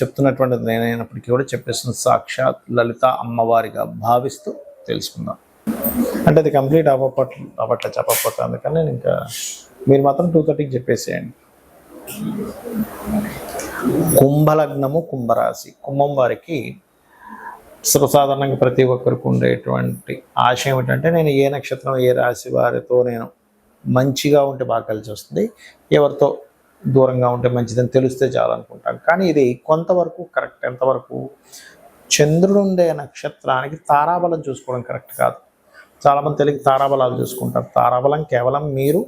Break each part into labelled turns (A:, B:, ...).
A: చెప్తున్నటువంటిది నేనైనప్పటికీ కూడా చెప్పేసిన సాక్షాత్ లలిత అమ్మవారిగా భావిస్తూ తెలుసుకుందాం. అంటే అది కంప్లీట్ అవ్వపట్ అవ్వట్లే చెప్పకపోతే అందుకని నేను ఇంకా మీరు మాత్రం టూ థర్టీకి చెప్పేసేయండి. కుంభలగ్నము కుంభరాశి. కుంభం వారికి సర్వసాధారణంగా ప్రతి ఒక్కరికి ఉండేటువంటి ఆశ ఏమిటంటే నేను ఏ నక్షత్రం ఏ రాశి వారితో నేను మంచిగా ఉంటే బాగా కలిసి వస్తుంది. ఎవరితో దూరంగా ఉంటే మంచిదని తెలిస్తే చాలనుకుంటాం కానీ ఇది కొంతవరకు కరెక్ట్ ఎంతవరకు చంద్రుడు ఉండే నక్షత్రానికి తారాబలం చూసుకోవడం కరెక్ట్ కాదు. చాలామంది తెలియక తారాబలాలు చూసుకుంటారు. తారాబలం కేవలం మీరు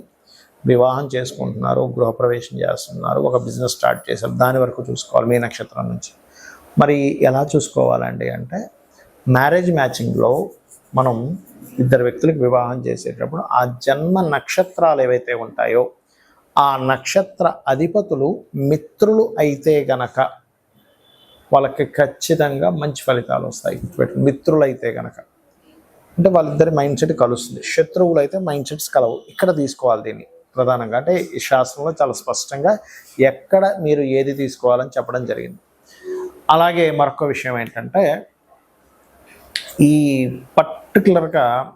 A: వివాహం చేసుకుంటున్నారు గృహప్రవేశం చేస్తున్నారు ఒక బిజినెస్ స్టార్ట్ చేశారు దాని వరకు చూసుకోవాలి మీ నక్షత్రం నుంచి. మరి ఎలా చూసుకోవాలండి అంటే మ్యారేజ్ మ్యాచింగ్లో మనం ఇద్దరు వ్యక్తులకు వివాహం చేసేటప్పుడు ఆ జన్మ నక్షత్రాలు ఏవైతే ఉంటాయో ఆ నక్షత్ర అధిపతులు మిత్రులు అయితే గనక వాళ్ళకి ఖచ్చితంగా మంచి ఫలితాలు వస్తాయి. మిత్రులు అయితే గనక. అంటే వాళ్ళిద్దరి మైండ్ సెట్ కలుస్తుంది. శత్రువులు అయితే మైండ్ సెట్స్ కలవు. ఇక్కడ తీసుకోవాలి దీన్ని ప్రధానంగా. అంటే ఈ శాస్త్రంలో చాలా స్పష్టంగా ఎక్కడ మీరు ఏది తీసుకోవాలని చెప్పడం జరిగింది. అలాగే మరొక విషయం ఏంటంటే ఈ పర్టికులర్గా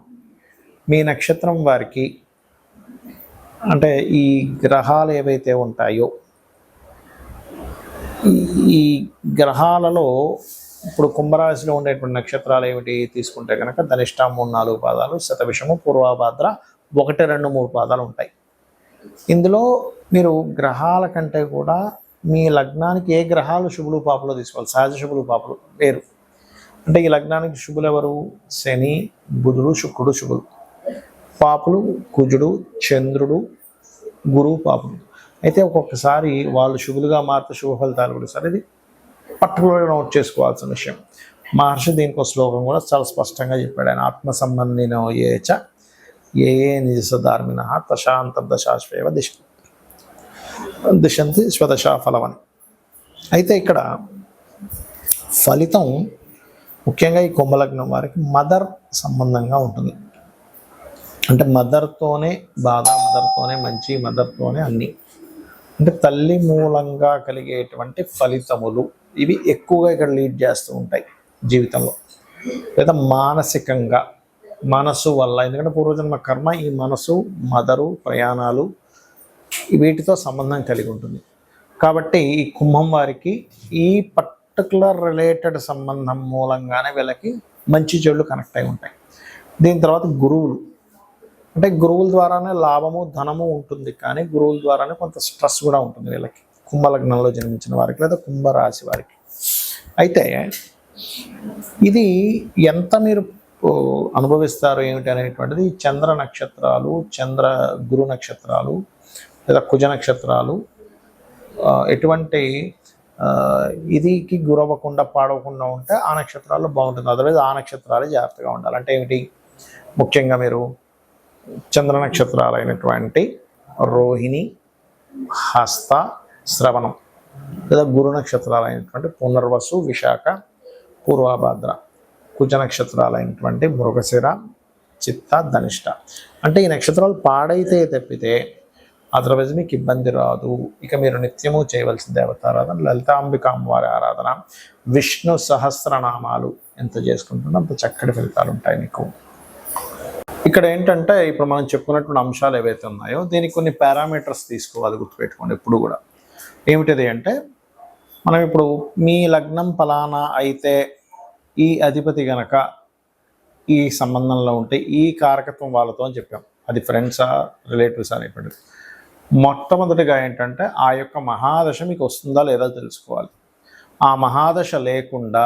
A: మీ నక్షత్రం వారికి అంటే ఈ గ్రహాలు ఏవైతే ఉంటాయో ఈ- గ్రహాలలో ఇప్పుడు కుంభరాశిలో ఉండేటువంటి నక్షత్రాలు ఏమిటి తీసుకుంటే కనుక ధనిష్ట మూడు నాలుగు పాదాలు శతవిషము పూర్వాభాద్ర ఒకటి రెండు మూడు పాదాలు ఉంటాయి. ఇందులో మీరు గ్రహాల కంటే కూడా మీ లగ్నానికి ఏ గ్రహాలు శుభులు పాపలు తీసుకోవాలి? సహజ శుభులు పాపలు వేరు. అంటే ఈ లగ్నానికి శుభులు ఎవరు? శని బుధుడు శుక్రుడు శుభులు. పాపులు కుజుడు చంద్రుడు గురువు పాపులు అయితే ఒక్కొక్కసారి వాళ్ళు శుభులుగా మారితే శుభ ఫలితాలు కూడా సరే ఇది పర్టికులర్గా నోట్ చేసుకోవాల్సిన విషయం. మహర్షి దీనికి ఒక శ్లోకం కూడా చాలా స్పష్టంగా చెప్పాడు. ఆయన ఆత్మ సంబంధిన ఏచ ఏ నిజ నిజధార్మిన తశాంతర్దశాశ్వేవ దిశ దిశంతి స్వదశా ఫలమని. అయితే ఇక్కడ ఫలితం ముఖ్యంగా ఈ కుంభలగ్నం వారికి మదర్ సంబంధంగా ఉంటుంది. అంటే మదర్తోనే బాధ మదర్తోనే మంచి మదర్తోనే అన్ని. అంటే తల్లి మూలంగా కలిగేటువంటి ఫలితములు ఇవి ఎక్కువగా ఇక్కడ లీడ్ చేస్తూ ఉంటాయి జీవితంలో. లేదా మానసికంగా మనసు వల్ల. ఎందుకంటే పూర్వజన్మ కర్మ ఈ మనసు మదరు ప్రయాణాలు వీటితో సంబంధం కలిగి ఉంటుంది. కాబట్టి ఈ కుంభం వారికి ఈ పర్టికులర్ రిలేటెడ్ సంబంధం మూలంగానే వీళ్ళకి మంచి చెడులు కనెక్ట్ అయి ఉంటాయి. దీని తర్వాత గురువులు. అంటే గురువుల ద్వారానే లాభము ధనము ఉంటుంది కానీ గురువుల ద్వారానే కొంత స్ట్రెస్ కూడా ఉంటుంది వీళ్ళకి కుంభలగ్నంలో జన్మించిన వారికి లేదా కుంభరాశి వారికి. అయితే ఇది ఎంత మీరు అనుభవిస్తారు ఏమిటి అనేటువంటిది చంద్ర నక్షత్రాలు చంద్ర గురు నక్షత్రాలు లేదా కుజ నక్షత్రాలు ఎటువంటి ఇదికి గురవ్వకుండా పాడవకుండా ఉంటే ఆ నక్షత్రాల్లో బాగుంటుంది. అదర్వైజ్ ఆ నక్షత్రాలే జాగ్రత్తగా ఉండాలి. అంటే ఏమిటి? ముఖ్యంగా మీరు చంద్ర నక్షత్రాలైనటువంటి రోహిణి హస్త శ్రవణం. లేదా గురు నక్షత్రాలైనటువంటి పునర్వసు విశాఖ పూర్వభద్ర. కుజ నక్షత్రాలైనటువంటి మృగశిర చిత్త ధనిష్ట. అంటే ఈ నక్షత్రాలు పాడైతే తప్పితే అదర్వైజ్ మీకు ఇబ్బంది రాదు. ఇక మీరు నిత్యము చేయవలసిన దేవతారాధన లలితాంబిక అమ్మవారి ఆరాధన విష్ణు సహస్రనామాలు ఎంత చేసుకుంటున్నా అంత చక్కటి ఫలితాలు ఉంటాయి మీకు. ఇక్కడ ఏంటంటే ఇప్పుడు మనం చెప్పుకున్నటువంటి అంశాలు ఏవైతే ఉన్నాయో దీనికి కొన్ని పారామీటర్స్ తీసుకోవాలి గుర్తుపెట్టుకోండి ఎప్పుడు కూడా. ఏమిటిది అంటే మనం ఇప్పుడు మీ లగ్నం ఫలానా అయితే ఈ అధిపతి గనక ఈ సంబంధంలో ఉంటే ఈ కారకత్వం వాళ్ళతో అని చెప్పాం. అది ఫ్రెండ్సా రిలేటివ్స్ అనేటువంటిది. మొట్టమొదటిగా ఏంటంటే ఆ యొక్క మహాదశ మీకు వస్తుందా లేదా తెలుసుకోవాలి. ఆ మహాదశ లేకుండా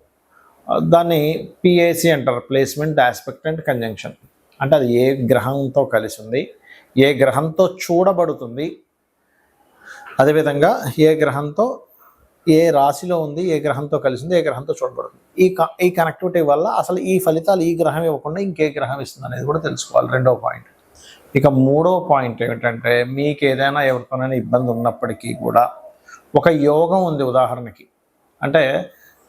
A: దాన్ని పిఏసి అంటారు ప్లేస్మెంట్ ఆస్పెక్ట్ అండ్ కంజంక్షన్ అంటే అది ఏ గ్రహంతో కలిసి ఉంది ఏ గ్రహంతో చూడబడుతుంది అదేవిధంగా ఏ గ్రహంతో ఏ రాశిలో ఉంది ఏ గ్రహంతో కలిసి ఉంది ఏ గ్రహంతో చూడబడుతుంది. ఈ క- ఈ కనెక్టివిటీ వల్ల అసలు ఈ ఫలితాలు ఈ గ్రహం ఇవ్వకుండా ఇంకే గ్రహం ఇస్తుంది అనేది కూడా తెలుసుకోవాలి రెండో పాయింట్ ఇక మూడో పాయింట్ ఏమిటంటే మీకు ఏదైనా ఎవరితోనైనా ఇబ్బంది ఉన్నప్పటికీ కూడా ఒక యోగం ఉంది ఉదాహరణకి. అంటే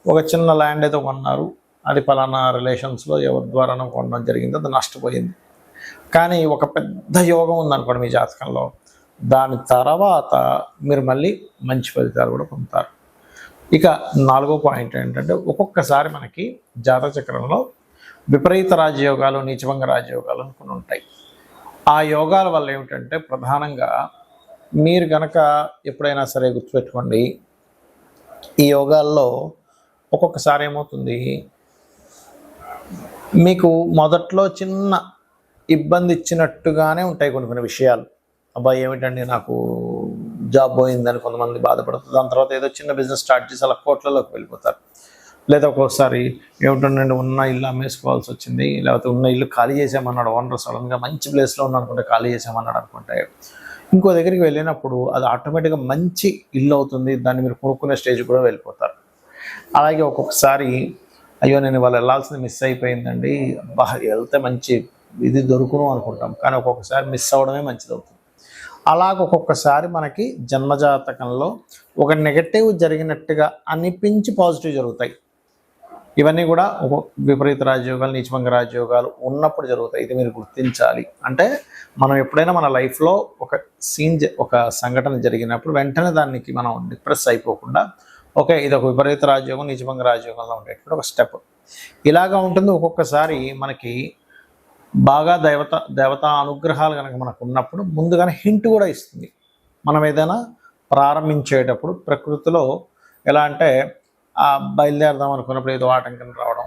A: ఒక చిన్న ల్యాండ్ ఏదో కొన్నారు. అది పలానా రిలేషన్స్లో ఎవరి ద్వారానో కొనడం జరిగింది. అది నష్టపోయింది. కానీ ఒక పెద్ద యోగం ఉందనుకోండి మీ జాతకంలో. దాని తర్వాత మీరు మళ్ళీ మంచి ఫలితాలు కూడా పొందుతారు. ఇక నాలుగో పాయింట్ ఏంటంటే ఒక్కొక్కసారి మనకి జాతక చక్రంలో విపరీత రాజయోగాలు నీచభంగ రాజయోగాలు అనుకుని ఉంటాయి. ఆ యోగాల వల్ల ఏమిటంటే ప్రధానంగా మీరు గనక ఎప్పుడైనా సరే గుర్తుపెట్టుకోండి ఈ యోగాల్లో ఒక్కొక్కసారి ఏమవుతుంది? మీకు మొదట్లో చిన్న ఇబ్బంది ఇచ్చినట్టుగానే ఉంటాయి కొన్ని కొన్ని విషయాలు. అబ్బాయి ఏమిటండి నాకు జాబ్ పోయిందని కొంతమంది బాధపడుతుంది దాని తర్వాత ఏదో చిన్న బిజినెస్ స్టార్ట్ చేసి అలా కోట్లలోకి వెళ్ళిపోతారు. లేదా ఒక్కొక్కసారి ఏమిటండి ఉన్న ఇల్లు అమ్మేసుకోవాల్సి వచ్చింది లేకపోతే ఉన్న ఇల్లు ఖాళీ చేసామన్నాడు ఓనర్ సడన్గా మంచి ప్లేస్లో ఉన్న అనుకుంటే ఖాళీ చేసామన్నాడు అనుకుంటే. ఇంకో దగ్గరికి వెళ్ళినప్పుడు అది ఆటోమేటిక్గా మంచి ఇల్లు అవుతుంది దాన్ని మీరు కొనుక్కునే స్టేజ్ కూడా వెళ్ళిపోతారు. అలాగే ఒక్కొక్కసారి అయ్యో నేను వాళ్ళు వెళ్ళాల్సింది మిస్ అయిపోయిందండి. అబ్బా వెళ్తే మంచి ఇది దొరుకును అనుకుంటాం. కానీ ఒక్కొక్కసారి మిస్ అవ్వడమే మంచిది అవుతుంది అలాగ ఒక్కొక్కసారి మనకి జన్మజాతకంలో ఒక నెగటివ్ జరిగినట్టుగా అనిపించి పాజిటివ్ జరుగుతాయి. ఇవన్నీ కూడా ఒక విపరీత రాజయోగాలు నీచభంగ రాజయోగాలు ఉన్నప్పుడు జరుగుతాయి. ఇది మీరు గుర్తించాలి. అంటే మనం ఎప్పుడైనా మన లైఫ్లో ఒక సీన్ ఒక సంఘటన జరిగినప్పుడు వెంటనే దానికి మనం డిప్రెస్ అయిపోకుండా ఓకే ఇది ఒక విపరీత రాజయోగం నిజభంగ రాజయోగంలో ఉండేటువంటి ఒక స్టెప్ ఇలాగా ఉంటుంది ఒక్కొక్కసారి మనకి బాగా దేవత దేవతా అనుగ్రహాలు కనుక మనకు ఉన్నప్పుడు ముందుగానే హింట్ కూడా ఇస్తుంది. మనం ఏదైనా ప్రారంభించేటప్పుడు ప్రకృతిలో ఎలా అంటే ఆ బయలుదేరదాం అనుకున్నప్పుడు ఏదో ఆటంకం రావడం